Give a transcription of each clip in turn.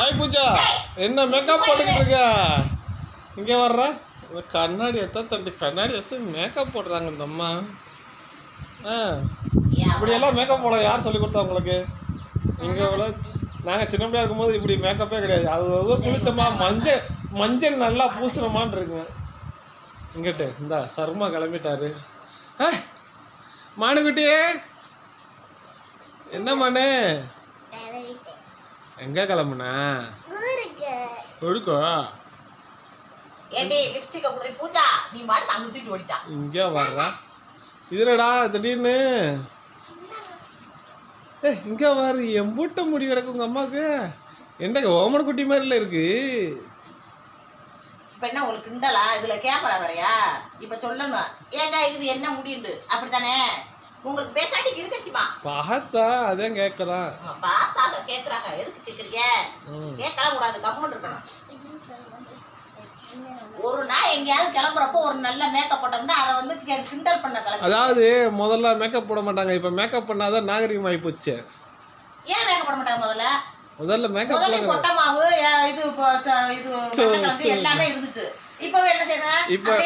Hi Pooja. என்ன makeup போட்டுக்கிட்டு இருக்க? இங்கே வர்ற. இந்த கண்ணாடி எத்தான் தம்பி கண்ணாடி வச்சு மேக்கப் போடுறாங்க இந்த அம்மா. ஆ. இப்படியெல்லாம் மேக்கப் போட யார் சொல்லி கொடுத்தா உங்களுக்கு? இங்கே உள்ள நாங்கள் சின்ன பிள்ளையா இருக்கும்போது இப்படி மேக்கப்பே கிடையாது. அது குளிச்சோமா மஞ்சள் மஞ்சள் நல்லா பூசணுமான் இருக்குங்க இங்கிட்டு இந்த சர்மா கிளம்பிட்டாரு. ஆ மானுக்குட்டியே. என்ன மானு? எங்கே கிளம்புனா? கொடுக்கோ இங்கே வர்றா? இதுலடா திடீர்னு. ஏ இங்கே வரு எம்பூட்ட முடி கிடக்கு உங்கள் அம்மாவுக்கு. என்ன ஓமன குட்டி மாதிரில இருக்கு. இப்ப என்ன உங்களுக்கு கிண்டலா? இதுல கேமரா வரையா இப்ப சொல்லணும். ஏங்க இது என்ன முடியுண்டு? அப்படித்தானே? உங்களுக்கு பேசாட்டிக்கு இருக்கச்சுமா? பார்த்தா அதான் கேட்குறான் கேக்குறாங்க. எதுக்கு கேக்குறீங்க? ம். கேட்கலாம் கூடாது. கம்முன்னு இருக்கணும். ஒரு நாள் எங்கேயாவது கிளம்புறப்போ ஒரு நல்ல மேக்கப் போட்டோம்னா அதை வந்து கிண்டல் பண்ண கிளம்பி. அதாவது முதல்ல மேக்கப் போட மாட்டாங்க. இப்போ மேக்கப் பண்ணாதான் நாகரிகமாகி போச்சு. ஏன் மேக்கப் போட மாட்டாங்க முதல்ல? முதல்ல மேக்கப் முதல்ல கொட்ட மாவு இது இது எல்லாமே இருந்துச்சு. இப்போ என்ன செய்யணும்? இப்ப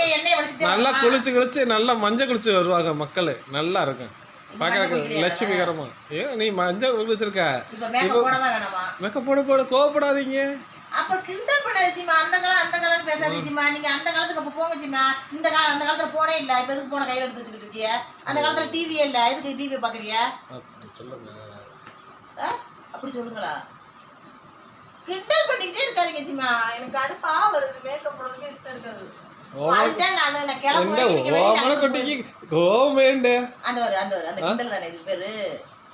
நல்லா குளிச்சு குளிச்சு நல்லா மஞ்சள் குளிச்சு வருவாங்க மக்கள். நல்லா இருக்கும். பார்க்கறதுக்கு லட்சுமிகரமா. ஏ நீ மஞ்சள் குளிச்சிருக்க மேக்கப் போட போட கோவப்படாதீங்க. அப்ப கிண்டல் பண்ணாத சீமா. அந்த காலம் அந்த காலம்னு பேசாதீங்க சீமா. நீங்க அந்த காலத்துக்கு அப்ப போங்க சீமா. இந்த காலம் அந்த காலத்துல போனே இல்ல. இப்ப எதுக்கு போன கையில எடுத்து வச்சுக்கிட்டு இருக்கிய? அந்த காலத்துல டிவி இல்ல. எதுக்கு டிவி பாக்குறிய? சொல்லுங்க. அப்படி சொல்லுங்களா? கிண்டல் பண்ணிக்கிட்டே இருக்காதீங்க சீமா. எனக்கு அடுப்பா வருது. மேக்கப் போடுறதுக்கு இஷ்டம் இருக்காது. அதுதான் நான் கிளம்பு கோவம் வேண்டு. அந்த ஒரு அந்த ஒரு அந்த கிண்டல் தானே இது பேரு?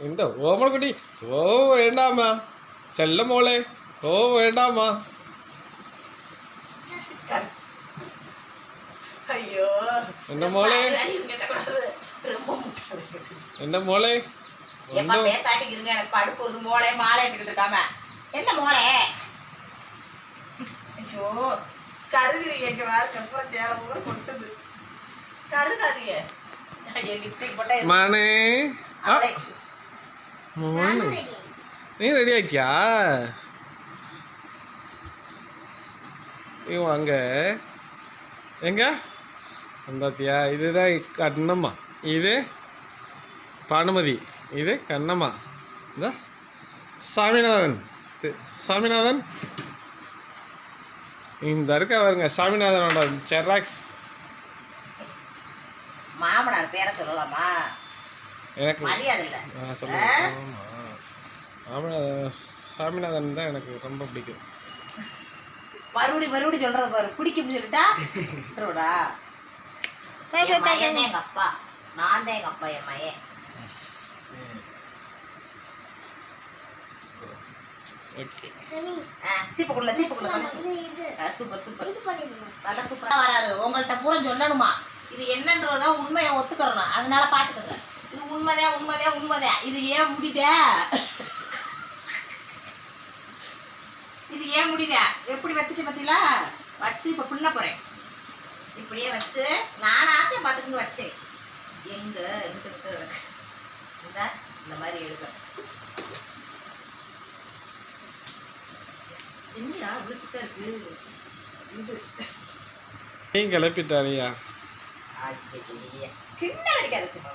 இந்த ஓமன குட்டி கோவம் வேண்டாமா? செல்ல மோளே கோவம் வேண்டாமா? ஐயோ. என்ன மோளே. என்ன மோளே? எப்பா இருங்க எனக்கு படுப்பு வருது மோளே மாலை எடுத்துக்கிட்டு இருக்காம. என்ன மோளே? ஐயோ கருகுறீங்க எங்க வேற கப்பா சேலை ஊற கொட்டுது. கருகாதீங்க. மனே. மோனு. நீ ரெடி ஆயிட்டியா? இவன் அங்க. எங்க? வந்தாத்தியா இதுதான் கண்ணம்மா. இது பானுமதி. இது கண்ணம்மா. இந்த. சாமிநாதன். இது சாமிநாதன். இந்த இருக்க பாருங்க சாமிநாதனோட செராக்ஸ் மாமனார் பேரை சொல்லலாமா? எனக்கு மரியாதை இல்ல. நான் சொல்லுவேன் ஆமா. சாமிநாதன் தான் எனக்கு ரொம்ப பிடிக்கும். மறுபடி மறுபடி சொல்றத பாரு. பிடிக்கும் சொல்லிட்டா விட்டுருடா என் மகன் தான் அப்பா. நான் தான் எங்க அப்பா என் சீப்புக்குள்ள சூப்பர் சூப்பர். நல்லா சூப்பரா வராரு. உங்கள்ட்ட பூரா சொல்லணுமா? இது என்னன்றத உண்மையை ஒத்துக்கிறணும். அதனால பார்த்துக்கோங்க இது உண்மைதான் உண்மைதான் உண்மைதான் இது ஏன் முடியுதே இது ஏன் முடிதே? எப்படி வச்சுட்டு பார்த்தீங்களா வச்சு இப்போ பின்ன போகிறேன் இப்படியே வச்சு நானாத்தையும் பார்த்துக்கிட்டு வச்சேன். எங்க? எங்கிட்ட இந்த இந்த மாதிரி எடுக்கணும் என்னையா இவ்வளோ இருக்கு? இது. கிளப்பிட்டாரியா கிண்டல் அடிக்காத சும்மா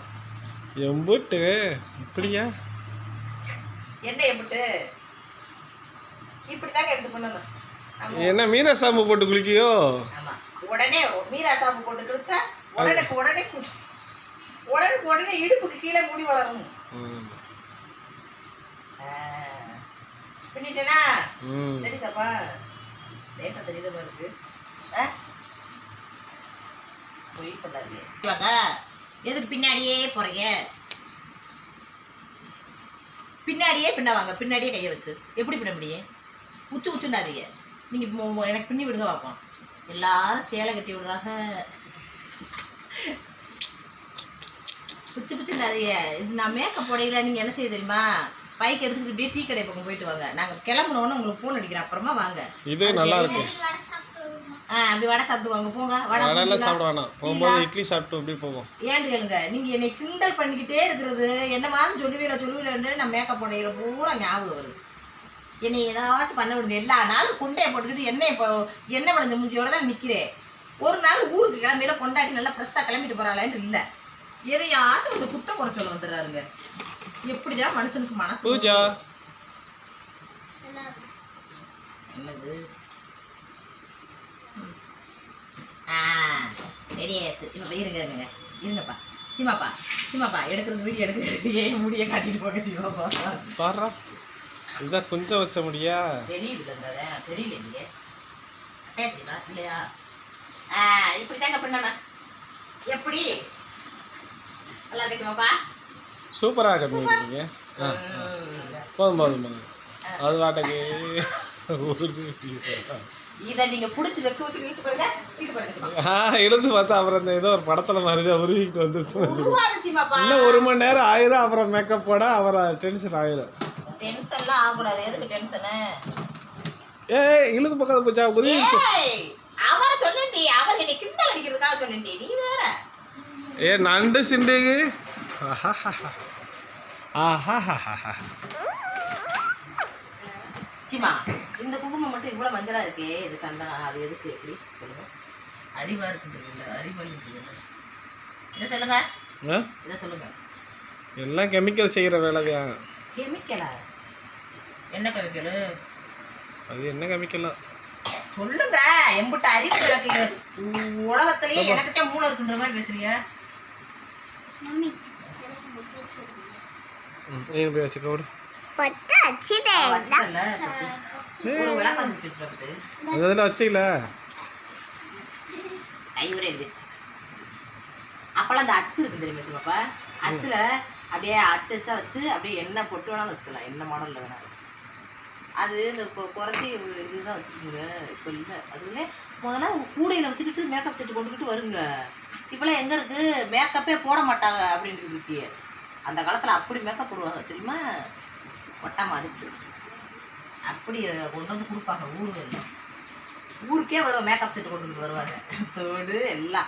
எம்புட்டு இப்படியா? என்ன எம்பிட்டு இப்படிதாங்க எடுத்து பண்ணணும். என்ன மீனா சாம்பு போட்டு குளிக்கியோ? உடனே மீரா சாப்பு போட்டு கிழிச்சா உடனே உடனே கு- உடனே இடுப்புக்கு கீழே முடி வளரும். பின்னிட்டேனா? தெரியுதாப்பா லேசா தெரியுதா இருக்கு? பொய் சொல்லாதீங்க எதுக்கு பின்னாடியே போறீங்க? பின்னாடியே பின்னவாங்க பின்னாடியே கையை வச்சு. எப்படி பின்ன முடியும்? உச்சு உச்சுண்டாதீங்க. நீங்க எனக்கு பின்னி விடுங்க பார்ப்போம் எல்லாரும் சேலை கட்டி விடுறாங்க. பிச்சு பிச்சுண்டாதீங்க இது நான் மேக்கப் போடையில நீங்க என்ன செய்ய தெரியுமா? பைக் எடுத்துக்கிட்டு டீ கடை பக்கம் போயிட்டு வாங்க. நாங்க கிளம்புனோன்னு உங்களுக்கு ஃபோன் அடிக்கிறேன். அப்புறமா வாங்க. இது நல்லா இருக்கு. ஆ அப்படி வடை சாப்பிட்டு வாங்க போங்க. வடை பிடிக்குதா? சாப்பிட வேணாம் போகும்போது இட்லி சாப்பிட்டு அப்படி போவோம். ஏன்னு கேளுங்க. நீங்க என்னை கிண்டல் பண்ணிக்கிட்டே இருக்கிறது என்ன மாதிரி சொல்லுவீல சொல்லுவீலன்னு நான் மேக்கப் போடையில பூரா ஞாபகம் வருது. என்னை ஏதாச்சும் பண்ண விடுங்க. எல்லா நாளும் குண்டையை போட்டுக்கிட்டு எண்ணெய் இப்போ எண்ணெய் விளைஞ்ச மூஞ்சியோட தான் நிற்கிறேன் ஒரு நாள் ஊருக்கு கிளம்பியில கொண்டாடி நல்லா ஃப்ரெஷ்ஷாக கிளம்பிட்டு போகிறாளான்னு இல்லை. எதையாச்சும் ஒரு குத்தம் குறைச்சல் வந்துடுறாருங்க. எப்படிதான் மனுஷனுக்கு மனசு பூஜா. என்னது ஆ ரெடி ஆயாச்சு இப்போ இருங்க இருங்க. இருங்கப்பா. சிமாப்பா சிமாப்பா எடுக்கிறது வீடியோ எடுக்கிறது எடுத்து ஏன் முடிய காட்டிட்டு போக சிமாப்பா பாடுறா இதுதான் கொஞ்சம் வச்ச முடியா? தெரியுது இந்த தெரியல இல்லையே இல்லையா? ஆ இப்படி தாங்க பண்ணனா எப்படி? நல்லா இருக்கு சிமாப்பா சூப்பராக கம்மி இருக்கீங்க ஆ. போதும் போதும் போதும். அது வாட்டக்கு. இதை நீங்க புடிச்சு வெக்க வச்சு இழுத்து பாருங்க இழுத்து பாருங்க சிமாப்பா ஆ எழுந்து பார்த்தா அப்புறம் இந்த ஏதோ ஒரு படத்துல மாதிரி உருவிக்கிட்டு சிமாப்பா இன்னும் ஒரு மணி நேரம் ஆயிரும் அப்புறம் மேக்கப் போட அப்புறம் டென்ஷன் ஆயிரும். டென்ஷன்லாம் ஆகக்கூடாது. எதுக்கு டென்ஷனு ஏய் இழுது பக்கத்து போச்சா? உருவிச்சு அவரை சொன்னேன்டி அவர் என்னை கிண்டல் அடிக்கிறதுக்காக சொன்னேன்டி நீ வேற. ஏ நண்டு. சிமா இந்த குங்குமம் மட்டும் இவ்வளவு மஞ்சளா இருக்கே இது சந்தனம் அது எதுக்கு எப்படி சொல்லுங்க அறிவா இருக்குது இல்ல அறிவா இருக்குது. இதை சொல்லுங்க? இதை சொல்லுங்க. எல்லாம் கெமிக்கல் செய்கிற வேலைதான். கெமிக்கலா என்ன கெமிக்கல் அது என்ன கெமிக்கலா சொல்லுங்க. எம்பிட்ட அறிவு கிடக்கு உலகத்திலேயே எனக்கிட்ட மூளை இருக்குன்ற மாதிரி பேசுறீங்க. ம், நீ போய் வச்சுக்க விடு. அவ வச்சுட்டல்ல, ஒரு விளக்கம் இதில் வச்சுக்கல. கையுறை இருந்துச்சு அப்பெல்லாம் அந்த அச்சு இருக்கு தெரியுமா சிவப்பா அச்சுல அப்படியே அச்சு அச்சா வச்சு அப்படியே எண்ணெய் பொட்டு வேணாலும் வச்சுக்கலாம். என்ன மாடல்ல வேணாலும். அது இந்த குறைச்சி இதுதான் வச்சுக்கோங்க. இப்போ இல்லை. அதுவே முதல்ல கூடையில் வச்சுக்கிட்டு மேக்கப் செட்டு கொண்டுக்கிட்டு வருங்க. இப்போலாம் எங்கே இருக்கு? மேக்கப்பே போட மாட்டாங்க அப்படின்ட்டு இருக்கு அந்த காலத்தில் அப்படி மேக்கப் போடுவாங்க தெரியுமா? ஒட்டாம அடிச்சு. அப்படி கொண்டு வந்து கொடுப்பாங்க ஊருகளில். ஊருக்கே வரும் மேக்கப் செட்டு கொண்டு வருவாங்க. தோடு எல்லாம்.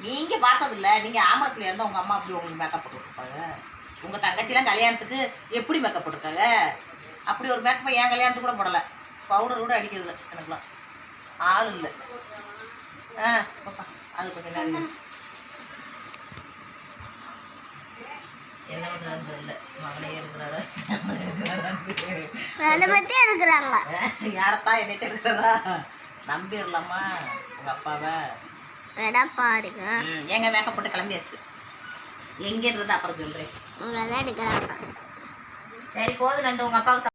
நீங்கள் பார்த்ததில்ல. நீங்கள் நீங்க ஆம்பளை பிள்ளையா இருந்தா அம்மா அப்படி உங்களுக்கு மேக்கப் போட்டு கொடுப்பாங்க? உங்கள் தங்கச்சிலாம் கல்யாணத்துக்கு எப்படி மேக்கப் போட்டிருக்காங்க? அப்படி ஒரு மேக்கப்பை என் கல்யாணத்துக்கு கூட போடலை. பவுடர் கூட அடிக்கிறது எனக்குலாம். ஆள் இல்லை. ஆ பாப்பா அது கொஞ்சம் நல்லா என்ன பண்றான்னு தெரியல மகனே எடுக்கிறாரா பத்தி எடுக்கிறாங்க. யாரத்தான் என்னை எடுக்கிறாரா நம்பிடலாமா உங்க அப்பாவை? பாருங்க. ஏங்க மேக்கப் போட்டு கிளம்பியாச்சு. எங்கன்றது அப்புறம் சொல்றேன். உங்களை தான் எடுக்கிறாங்க. சரி போதும் நண்டு உங்க அப்பாவுக்கு